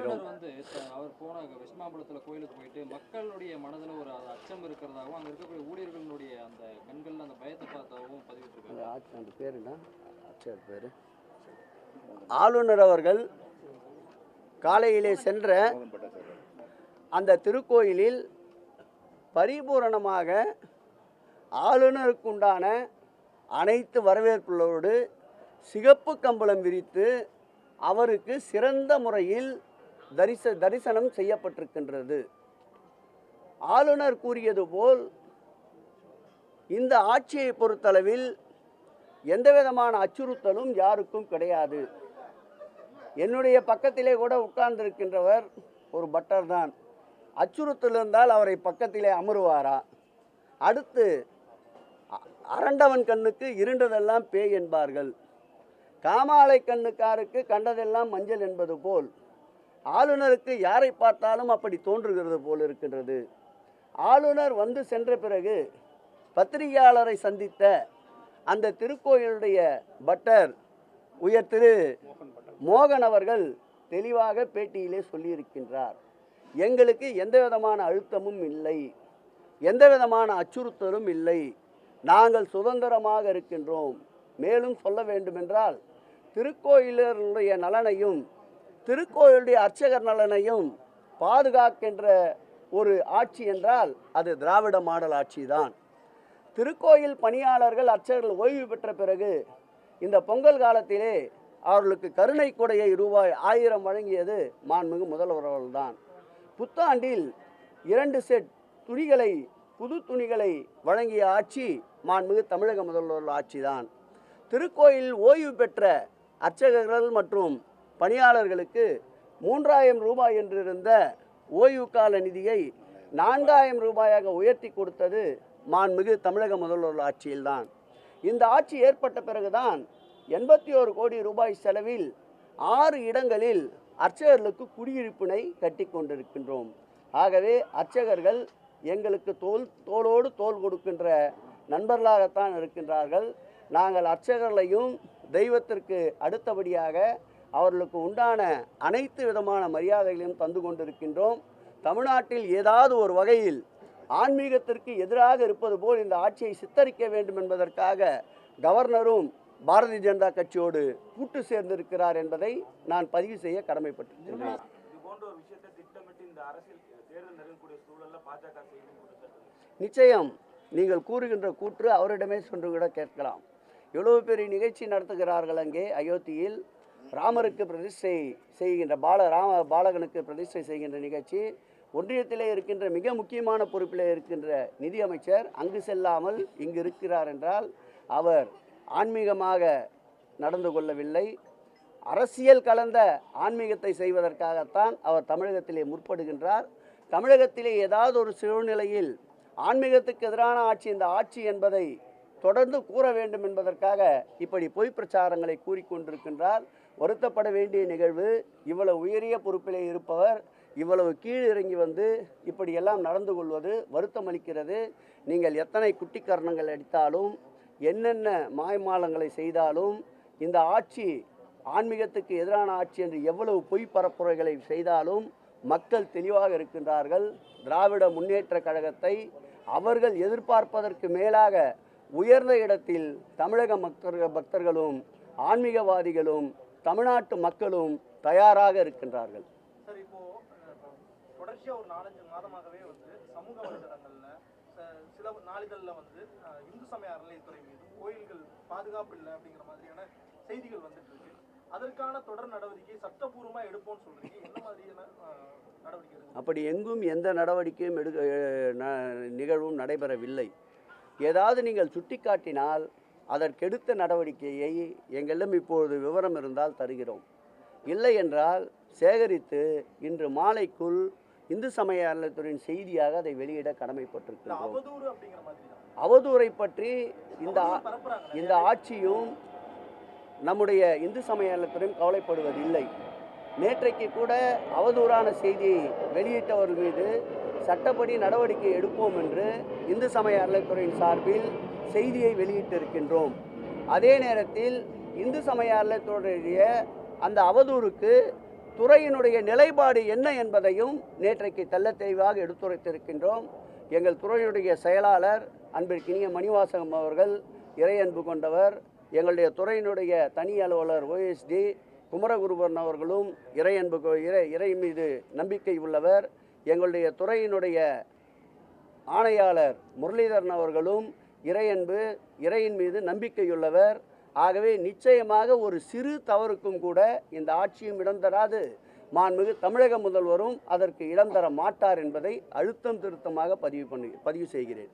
ஆளுநர் வந்து அவர் போன வெஸ்ட்மாம்பலத்துல கோயிலுக்கு போயிட்டு மக்களுடைய மனதுல ஒரு அச்சம் இருக்கிறதாகவும் அங்க இருக்கக்கூடிய ஊழியர்களுடைய அந்த கண்கள்ல அந்த பயத்தை பார்த்தாவும் பதிவிட்டிருக்காங்க அந்த ஆட்சி அந்த பேர் என்ன? ஆட்சியர் பேர். ஆளுநர் அவர்கள் காலையிலே சென்ற அந்த திருக்கோயிலில் பரிபூரணமாக ஆளுநருக்குண்டான அனைத்து வரவேற்புகளோடு சிகப்பு கம்பளம் விரித்து அவருக்கு சிறந்த முறையில் தரிச தரிசனம் செய்யப்பட்டிருக்கின்றது. ஆளுநர் கூறியது போல் இந்த ஆட்சியை பொறுத்தளவில் எந்த விதமான அச்சுறுத்தலும் யாருக்கும் கிடையாது. என்னுடைய பக்கத்திலே கூட உட்கார்ந்திருக்கின்றவர் ஒரு பட்டர் தான். அச்சுறுத்தல் இருந்தால் அவரை பக்கத்திலே அமருவாரா? அடுத்து அ- அரண்டவன் கண்ணுக்கு இருண்டதெல்லாம் பேய் என்பார்கள். காமாலை கண்ணுக்காருக்கு கண்டதெல்லாம் மஞ்சள் என்பது போல் ஆளுநருக்கு யாரை பார்த்தாலும் அப்படி தோன்றுகிறது போல் இருக்கின்றது. ஆளுநர் வந்து சென்ற பிறகு பத்திரிகையாளரை சந்தித்த அந்த திருக்கோயிலுடைய பட்டர் உயர் திரு மோகன் அவர்கள் தெளிவாக பேட்டியிலே சொல்லியிருக்கின்றார். எங்களுக்கு எந்த விதமான அழுத்தமும் இல்லை. எந்த விதமான அச்சுறுத்தலும் இல்லை. நாங்கள் சுதந்திரமாக இருக்கின்றோம். மேலும் சொல்ல வேண்டுமென்றால் திருக்கோயிலருடைய நலனையும் திருக்கோயிலுடைய அர்ச்சகர் நலனையும் பாதுகாக்கின்ற ஒரு ஆட்சி என்றால் அது திராவிட மாடல் ஆட்சி தான் திருக்கோயில் பணியாளர்கள் அர்ச்சகர்கள் ஓய்வு பெற்ற பிறகு இந்த பொங்கல் காலத்திலே அவர்களுக்கு கருணை கொடையை ரூபாய் ஆயிரம் வழங்கியது மாண்புமிகு முதல்வர் அவர்கள்தான். புத்தாண்டில் இரண்டு செட் துணிகளை புது துணிகளை வழங்கிய ஆட்சி மாண்புமிகு தமிழக முதல்வர் ஆட்சிதான். திருக்கோயில் ஓய்வு பெற்ற அர்ச்சகர்கள் மற்றும் பணியாளர்களுக்கு மூன்றாயிரம் ரூபாய் என்றிருந்த ஓய்வு கால நிதியை நான்காயிரம் ரூபாயாக உயர்த்தி கொடுத்தது மாண்புமிகு தமிழக முதல்வர் ஆட்சியில்தான். இந்த ஆட்சி ஏற்பட்ட பிறகுதான் எண்பத்தி ஓரு கோடி ரூபாய் செலவில் ஆறு இடங்களில் அர்ச்சகர்களுக்கு குடியிருப்பினை கட்டி கொண்டிருக்கின்றோம். ஆகவே அர்ச்சகர்கள் எங்களுக்கு தோல் தோளோடு தோல் கொடுக்கின்ற நண்பர்களாகத்தான் இருக்கின்றார்கள். நாங்கள் அர்ச்சகர்களையும் தெய்வத்திற்கு அடுத்தபடியாக அவர்களுக்கு உண்டான அனைத்து விதமான மரியாதைகளையும் தந்து கொண்டிருக்கின்றோம். தமிழ்நாட்டில் ஏதாவது ஒரு வகையில் ஆன்மீகத்திற்கு எதிராக இருப்பது போல் இந்த ஆட்சியை சித்தரிக்க வேண்டும் என்பதற்காக கவர்னரும் பாரதிய ஜனதா கட்சியோடு கூட்டு சேர்ந்திருக்கிறார் என்பதை நான் பதிவு செய்ய கடமைப்பட்டிருக்கிறேன். நிச்சயம் நீங்கள் கூறுகின்ற கூற்று அவரிடமே சென்று கூட கேட்கலாம். எவ்வளவு பெரிய நிகழ்ச்சி நடத்துகிறார்கள் அங்கே அயோத்தியில். ராமருக்கு பிரதிஷ்டை செய்கின்ற பால ராம பாலகனுக்கு பிரதிஷ்டை செய்கின்ற நிகழ்ச்சி ஒன்றியத்திலே இருக்கின்ற மிக முக்கியமான பொறுப்பிலே இருக்கின்ற நிதியமைச்சர் அங்கு செல்லாமல் இங்கு இருக்கிறார் என்றால் அவர் ஆன்மீகமாக நடந்து கொள்ளவில்லை. அரசியல் கலந்த ஆன்மீகத்தை செய்வதற்காகத்தான் அவர் தமிழகத்திலே முற்படுகின்றார். தமிழகத்திலே ஏதாவது ஒரு சூழ்நிலையில் ஆன்மீகத்துக்கு எதிரான ஆட்சி இந்த ஆட்சி என்பதை தொடர்ந்து கூற வேண்டும் என்பதற்காக இப்படி பொய் பிரச்சாரங்களை கூறிக்கொண்டிருக்கின்றார். வருத்தப்பட வேண்டிய நிகழ்வு இவ்வளவு உயரிய பொறுப்பிலே இருப்பவர் இவ்வளவு கீழ் இறங்கி வந்து இப்படியெல்லாம் நடந்து கொள்வது வருத்தம் அளிக்கிறது. நீங்கள் எத்தனை குட்டிக்கரணங்கள் அடித்தாலும் என்னென்ன மாய்மாலங்களை செய்தாலும் இந்த ஆட்சி ஆன்மீகத்துக்கு எதிரான ஆட்சி என்று எவ்வளவு பொய் பரப்புரைகளை செய்தாலும் மக்கள் தெளிவாக இருக்கின்றார்கள். திராவிட முன்னேற்ற கழகத்தை அவர்கள் எதிர்பார்ப்பதற்கு மேலாக உயர்ந்த இடத்தில் தமிழக மக்கள் பக்தர்களும் ஆன்மீகவாதிகளும் தமிழ்நாட்டு மக்களும் தயாராக இருக்கின்றார்கள். சார் இப்போ அஹ், தொடர்ச்சியா ஒரு நாலஞ்சு மாதமாகவே வந்து சமூக வலைதளங்கள்ல சில நாளிதழ்ல வந்து இந்து சமய அறநிலையத்துறை மீது கோயில்கள் பாதுகாப்பு இல்லை அப்படிங்கிற மாதிரியான செய்திகள் வந்துட்டு இருக்கு. அதற்கான தொடர் நடவடிக்கை சட்டபூர்வமா எடுப்போம்னு சொல்றீங்க. என்ன மாதிரியான அஹ், நடவடிக்கை எடுக்கும் அப்படி எங்கும் எந்த நடவடிக்கையும் ந- நிகழ்வும் நடைபெறவில்லை. ஏதாவது நீங்கள் சுட்டிக்காட்டினால் அதற்கெடுத்த நடவடிக்கையை எங்களிடம் இப்பொழுது விவரம் இருந்தால் தருகிறோம். இல்லை என்றால் சேகரித்து இன்று மாலைக்குள் இந்து சமய அறநிலையத்துறையின் செய்தியாக அதை வெளியிட கடமைப்பட்டிருக்கிறோம். அவதூறு பற்றி இந்த இந்த ஆட்சியும் நம்முடைய இந்து சமய அறநிலையத்துறையும் கவலைப்படுவதில்லை. நேற்றைக்கு கூட அவதூறான செய்தியை வெளியிட்டவர்கள் மீது சட்டப்படி நடவடிக்கை எடுப்போம் என்று இந்து சமய அறநிலைத்துறையின் சார்பில் செய்தியை வெளியிட்டிருக்கின்றோம். அதே நேரத்தில் இந்து சமய அறநிலைத்துறையுடைய அந்த அவதூறுக்கு துறையினுடைய நிலைப்பாடு என்ன என்பதையும் நேற்றைக்கு தெள்ளத் தெளிவாக எடுத்துரைத்திருக்கின்றோம். எங்கள் துறையினுடைய செயலாளர் அன்பிற்கினிய மணிவாசகம் அவர்கள் இறை அன்பு கொண்டவர் எங்களுடைய துறையினுடைய தனி அலுவலர் ஓஎஸ்டி குமரகுருபரன் அவர்களும் இறை அன்பு இறை இறை மீது நம்பிக்கை உள்ளவர். எங்களுடைய துறையினுடைய ஆணையாளர் முரளிதரன் அவர்களும் இறையன்பு இறையின் மீது நம்பிக்கையுள்ளவர். ஆகவே நிச்சயமாக ஒரு சிறு தவறுக்கும் கூட இந்த ஆட்சியும் இடம் தராது. மாண்புமிகு தமிழக முதல்வரும் அதற்கு இடம் தர மாட்டார் என்பதை அழுத்தம் திருத்தமாக பதிவு பண்ணி பதிவு செய்கிறேன்.